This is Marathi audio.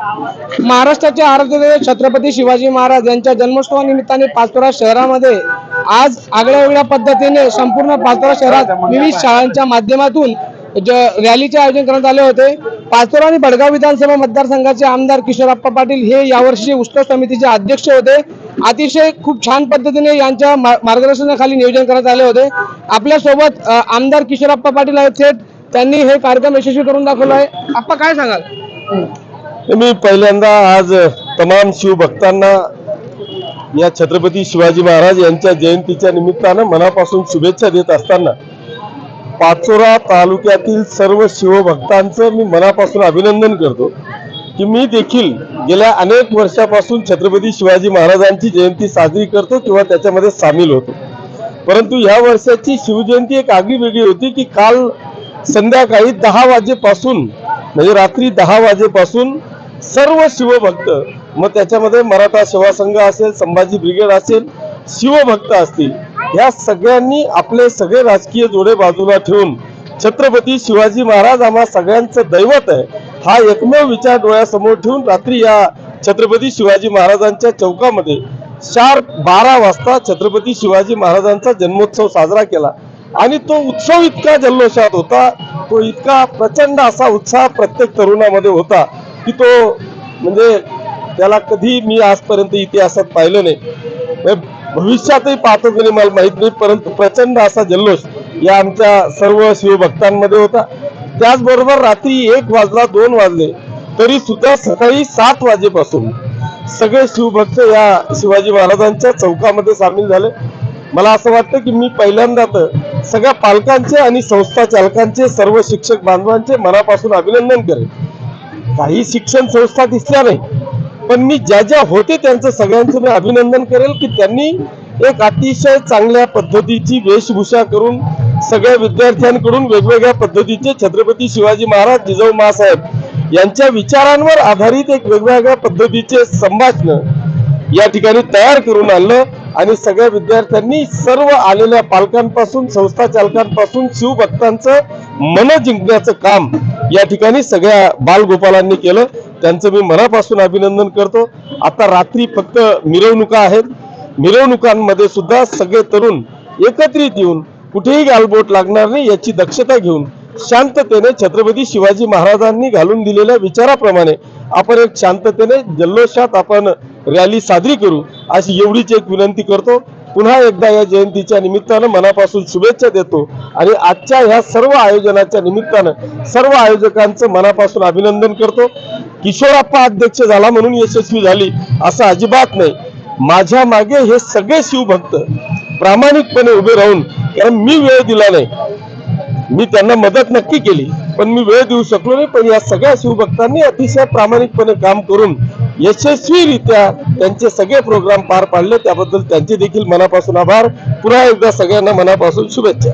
महाराष्ट्राचे आराध्य छत्रपती शिवाजी महाराज यांच्या जन्मोत्सवानिमित्ताने पाचोरा शहरामध्ये आज आगळ्या वेगळ्या पद्धतीने संपूर्ण पाचोरा शहरात विविध शाळांच्या माध्यमातून रॅलीचे आयोजन करण्यात आले होते. पाचोरा आणि बडगाव विधानसभा मतदारसंघाचे आमदार किशोरप्पा पाटील हे यावर्षी उत्सव समितीचे अध्यक्ष होते. अतिशय खूप छान पद्धतीने यांच्या मार्गदर्शनाखाली नियोजन करण्यात आले होते. आपल्यासोबत आमदार किशोरप्पा पाटील आहेत. थेट त्यांनी हे कार्यक्रम यशस्वी करून दाखवला आहे. आप्पा काय सांगाल? मी पहिल्यांदा आज तमाम शिवभक्तांना या छत्रपती शिवाजी महाराज यांच्या जयंतीच्या निमित्तानं मनापासून शुभेच्छा देत असताना पाचोरा तालुक्यातील सर्व शिवभक्तांचं मी मनापासून अभिनंदन करतो की मी देखील गेल्या अनेक वर्षापासून छत्रपती शिवाजी महाराजांची जयंती साजरी करतो किंवा त्याच्यामध्ये सामील होतो. परंतु ह्या वर्षाची शिवजयंती एक आगळी वेगळी होती की काल संध्याकाळी दहा वाजेपासून म्हणजे रात्री दहा वाजेपासून सर्व शिवभक्त मग त्याच्यामध्ये मराठा सेवा संघ असेल संभाजी ब्रिगेड असेल शिवभक्त असतील. या सगळ्यांनी आपले सगळे राजकीय जोडे बाजूला ठेवून छत्रपती शिवाजी महाराज आम्हा सगळ्यांचं दैवत आहे. हा एकमेव विचार डोळ्यासमोर ठेवून रात्री या छत्रपती शिवाजी महाराजांच्या चौकामध्ये शार्प बारा वाजता छत्रपती शिवाजी महाराजांचा जन्मोत्सव साजरा केला. आणि तो उत्सव इतका जल्लोषात होता तो इतका प्रचंड असा उत्साह प्रत्येक तरुणामध्ये होता. की तो म्हणजे त्याला कधी मी आजपर्यंत इतिहासात पाहिलं नाही. म्हणजे भविष्यातही पाहतो की मला माहीत नाही परंतु प्रचंड असा जल्लोष या आमच्या सर्व शिवभक्तांमध्ये होता. त्याचबरोबर रात्री एक वाजला दोन वाजले तरी सुद्धा सकाळी सात वाजेपासून सगळे शिवभक्त या शिवाजी महाराजांच्या चौकामध्ये सामील झाले. मला असं वाटतं की मी पहिल्यांदा तर सगळ्या पालकांचे आणि संस्था चालकांचे सर्व शिक्षक बांधवांचे मनापासून अभिनंदन करेन. काही शिक्षण संस्था दिसल्या नाही. पण मी ज्या ज्या होते त्यांचं सगळ्यांचं मी अभिनंदन करेल की त्यांनी एक अतिशय चांगल्या पद्धतीची वेशभूषा करून सगळ्या विद्यार्थ्यांकडून वेगवेगळ्या पद्धतीचे छत्रपती शिवाजी महाराज जिजाऊ महासाहेब यांच्या विचारांवर आधारित एक वेगवेगळ्या पद्धतीचे संभाषण या ठिकाणी तयार करून आणलं आणि सगळ्या विद्यार्थ्यांनी सर्व आलेल्या पालकांपासून संस्था चालकांपासून शिवभक्तांचं मन जिंकण्याचं काम या ठिकाणी सगळ्या बालगोपालांनी केलं. त्यांचं मी मनापासून अभिनंदन करतो. आता रात्री फक्त मिरवणुका आहेत. मिरवणुकांमध्ये सुद्धा सगळे तरुण एकत्रित येऊन कुठेही गालबोट लागणार नाही याची दक्षता घेऊन शांततेने छत्रपती शिवाजी महाराजांनी घालून दिलेल्या विचाराप्रमाणे आपण एक शांततेने जल्लोषात आपण रॅली साजरी करू अशी एवढीच एक विनंती करतो. पुन्हा एकदा या जयंतीच्या निमित्तानं मनापासून शुभेच्छा देतो आणि आजच्या ह्या सर्व आयोजनाच्या निमित्तानं सर्व आयोजकांचं मनापासून अभिनंदन करतो. किशोरप्पा अध्यक्ष झाला म्हणून यशस्वी झाली असं अजिबात नाही. माझ्या मागे हे सगळे शिवभक्त प्रामाणिकपणे उभे राहून कारण मी वेळ दिला नाही. मी त्यांना मदत नक्की केली पण मी वेळ देऊ शकलो नाही. पण या सगळ्या शिवभक्तांनी अतिशय प्रामाणिकपणे काम करून यशस्वीरित्या त्यांचे सगळे प्रोग्राम पार पाडले त्याबद्दल त्यांचे देखील मनापासून आभार. पुन्हा एकदा सगळ्यांना मनापासून शुभेच्छा.